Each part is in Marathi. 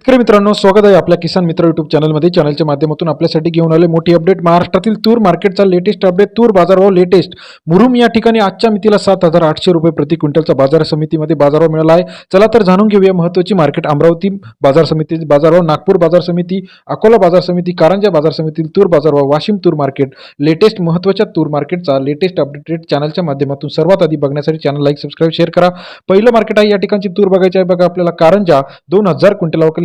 शेतकरी मित्रांनो स्वागत आहे आपल्या किसान मित्र युट्यूब चॅनलमध्ये चॅनलच्या माध्यमातून आपल्यासाठी घेऊन आले मोठी अपडेट महाराष्ट्रातील तूर मार्केटचा लेटेस्ट अपडेट तूर बाजारभाव लेटेस्ट मुरुम या ठिकाणी आजच्या मितीला सात हजार आठशे रुपये प्रति क्विंटलचा बाजार समितीमध्ये बाजारभाव मिळाला आहे. चला तर जाणून घेऊया महत्त्वाची मार्केट अमरावती बाजार समिती बाजारभाव नागपूर बाजार समिती अकोला बाजार समिती कारंजा बाजार समितीतील तूर बाजारभाव वाशिम तूर मार्केट लेटेस्ट महत्त्वाच्या तूर मार्केटचा लेटेस्ट अपडेटेड चॅनलच्या माध्यमातून सर्वात आधी बघण्यासाठी चॅनल लाईक सबस्क्राईब शेअर करा. पहिलं मार्केट आहे या ठिकाणची तूर बघायची आहे. बघा आपल्याला कारंजा दोन हजार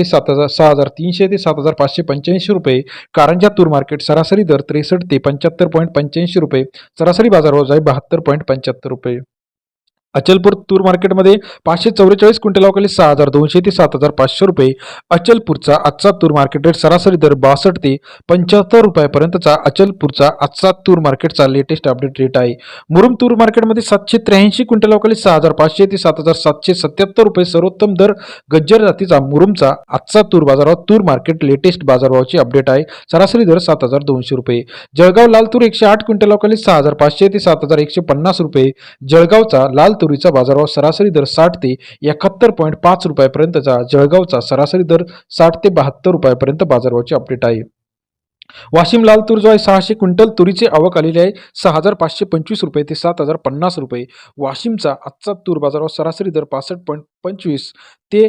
क्विंटलावखाली सात हजार सहा हजार तीनशे ते सात हजार पाचशे पंच्याऐंशी रुपये. कारंजा तूर मार्केट सरासरी दर त्रेसष्ट ते पंच्याहत्तर पॉईंट पंच्याऐंशी रुपये. सरासरी बाजारभाव आहे बहात्तर पॉईंट पंच्याहत्तर रुपये. अचलपूर तूर मार्केटमध्ये पाचशे चौवेचाळीस क्विंटलावखाली सहा हजार दोनशे ते सात हजार पाचशे रुपये. अचलपूरचा आजचा तूर मार्केट रेट सरासरी दर बासष्ट ते पंच्याहत्तर रुपयापर्यंतचा अचलपूरचा आजचा तूर मार्केटचा लेटेस्ट अपडेट रेट आहे. मुरुम तूर मार्केटमध्ये सातशे त्र्याऐंशी क्विंटलावखाली सहा हजार पाचशे ते सात हजार सातशे सत्याहत्तर रुपये सर्वोत्तम दर. गज्जर जातीचा मुरुमचा आजचा तूर बाजारभाव तूर मार्केट लेटेस्ट बाजारभावाची अपडेट आहे. सरासरी दर सात हजार दोनशे रुपये. जळगाव लाल तूर एकशे आठ क्विंटलावखाली सहा हजार पाचशे ते सात हजार एकशे पन्नास रुपये. जळगावचा लाल तूर तुरीचा बाजारभाव सरासरी दर साठ ते एकाहत्तर पॉईंट पाच रुपयापर्यंतचा जळगावचा सरासरी दर साठ ते बहात्तर रुपयापर्यंत बाजारभावाची अपडेट आहे. वाशिम लाल तूर जो आहे सहाशे क्विंटल तुरीचे आवक आलेली आहे. सहा हजार पाचशे पंचवीस रुपये ते सात हजार पन्नास रुपये. वाशिमचा आजचा तूर बाजारभाव सरासरी दर पासष्ट पॉईंट पंचवीस ते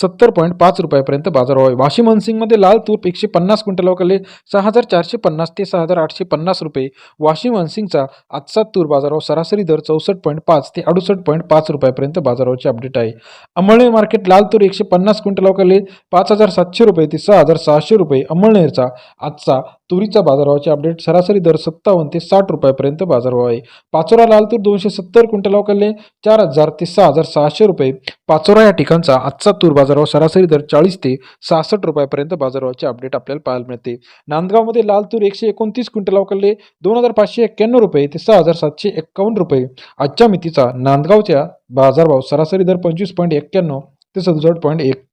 सत्तर पॉईंट पाच रुपयापर्यंत बाजार आहे वाशिम हनसिंगमध्ये लाल तूर एकशे पन्नास क्विंटल अवकाले सहा हजार चारशे पन्नास ते सहा हजार आठशे पन्नास रुपये. वाशिम हनसिंगचा आजचा तूर बाजारभाव सरासरी दर चौसष्ट पॉईंट पाच ते अडुसष्ट पॉईंट पाच रुपयापर्यंत बाजारावरचे अपडेट आहे. अंमळनेर मार्केट लाल तूर एकशे पन्नास क्विंटल अवकाले पाच हजार सातशे रुपये ते सहा हजार सहाशे रुपये. अंमळनेरचा आजचा तुरीचा बाजारभावाचे अपडेट. सरासरी दर सत्तावन्न ते साठ रुपयापर्यंत बाजारभाव आहे पाचोरा लाल तूर दोनशे सत्तर क्विंटल अवकाले चार हजार ते सहा हजार सहाशे रुपये. पाचोरा या ठिकाणचा आजचा तूर बाजारभाव सरासरी दर चाळीस ते सहासष्ट रुपयापर्यंत बाजारभावाचे अपडेट आपल्याला पाहायला मिळते. नांदगावमध्ये लाल तूर एकशे एकोणतीस क्विंटल अवकाले दोन हजार पाचशे एक्क्याण्णव रुपये ते सहा हजार सातशे एक्कावन्न रुपये. आजच्या मितीचा नांदगावच्या बाजारभाव सरासरी दर पंचवीस पॉईंट एक्क्याण्णव ते सदुसष्ट पॉईंट एक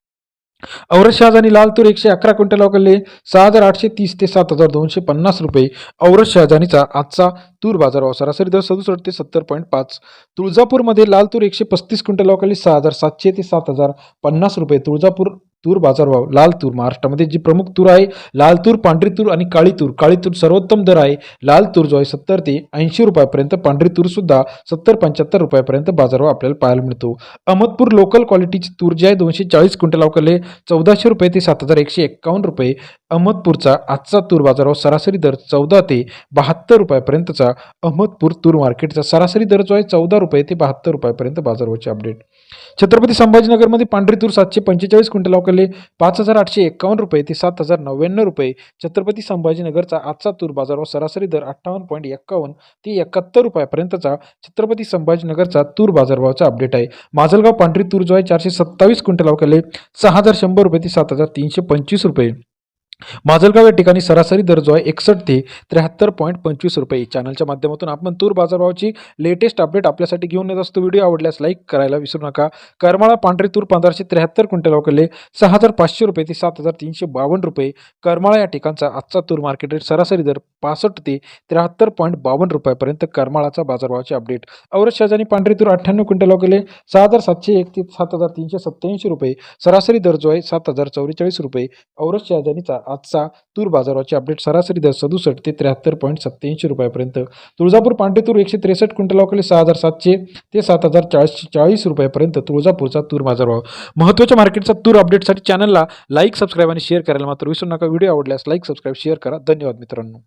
औरत आणि लाल तूर एकशे अकरा क्विंटल अवकाले सहा हजार आठशे तीस ते सात हजार दोनशे पन्नास रुपये. औरत शहाजानीचा आजचा तूर बाजार भाव सरासरी दर सदुसष्ट ते सत्तर पॉईंट पाच. तुळजापूरमध्ये लाल तूर एकशे पस्तीस क्विंटल अवकाली सहा हजार सातशे ते सात हजार पन्नास रुपये. तुळजापूर तूर बाजारभाव लाल तूर महाराष्ट्रामध्ये जी प्रमुख तूर आहे लाल तूर पांढरी तूर आणि काळी तूर. काळी तूर सर्वोत्तम दर आहे. लाल तूर जो आहे सत्तर ते ऐंशी रुपयापर्यंत. पांढरी तूर सुद्धा सत्तर पंच्याहत्तर रुपयापर्यंत बाजारभाव आपल्याला पाहायला मिळतो. अहमदपूर लोकल क्वालिटीची तूर जी आहे दोनशे चाळीस क्विंटल अवकाले चौदाशे रुपये ते सात हजार एकशे एक्कावन्न रुपये. अहमदपूरचा आजचा तूर बाजारभाव सरासरी दर चौदा ते बहात्तर रुपयापर्यंतचा. अहमदपूर तूर मार्केटचा सरासरी दर जो आहे चौदा रुपये ते बहात्तर रुपयापर्यंत बाजारभावचे अपडेट छत्रपती संभाजीनगरमध्ये पांढरी तूर सातशे पंचेचाळीस क्विंटल अवकाले पाच हजार आठशे एक्कावन्न रुपये ते सात हजार नव्याण्णव रुपये. छत्रपती संभाजीनगरचा आजचा तूर बाजारभाव सरासरी दर अठ्ठावन्न पॉईंट एक्कावन्न ते एकाहत्तर रुपयापर्यंतचा छत्रपती संभाजीनगरचा तूर बाजारभावाचा अपडेट आहे. माजलगाव पांढरी तूर जो आहे चारशे सत्तावीस क्विंटल अवकाले सहा हजार शंभर रुपये ते सात हजार तीनशे पंचवीस रुपये. माजलगाव या ठिकाणी सरासरी दर जो आहे एकसष्ट ते त्र्याहत्तर पॉईंट पंचवीस रुपये. चॅनलच्या माध्यमातून आपण तूर बाजारभावाची लेटेस्ट अपडेट आपल्यासाठी घेऊन येत असतो. व्हिडिओ आवडल्यास लाईक करायला विसरू नका. करमाळा पांढरी तूर पंधराशे त्र्याहत्तर क्विंटल अवकले सहा हजार पाचशे रुपये ते सात हजार तीनशे बावन्न रुपये. करमाळा या ठिकाणचा आजचा तूर मार्केट रेट सरासरी दर पासष्ट ते त्र्याहत्तर पॉईंट बावन्न रुपयापर्यंत करमाळाचा बाजारभावाची अपडेट औरत शहाजानी पांढरी तूर अठ्ठ्याण्णव क्विंटल अवकले सहा हजार सातशे एक ते सात हजार तीनशे सत्त्याऐंशी रुपये. सरासरी दर जो आहे सात हजार चौवेचाळीस रुपये. औरत शहाजानीचा आजचा तूर बाजाराचे अपडेट सरासरी दर सदुसष्ट ते त्र्याहत्तर पॉईंट सत्त्याऐंशी रुपयापर्यंत. तुळजापूर पांढरे तूर एकशे त्रेसष्ट क्विंटल सहा हजार सातशे ते सात हजार चाळीस चाळीस रुपयापर्यंत तुळजापूरचा तूर बाजारभाव महत्त्वाच्या मार्केटचा तूर अपडेटसाठी चॅनलला लाईक सबस्क्राईब आणि शेअर करायला मात्र विसरू नका. व्हिडिओ आवडल्यास लाईक सबस्क्राईब शेअर करा. धन्यवाद मित्रांनो.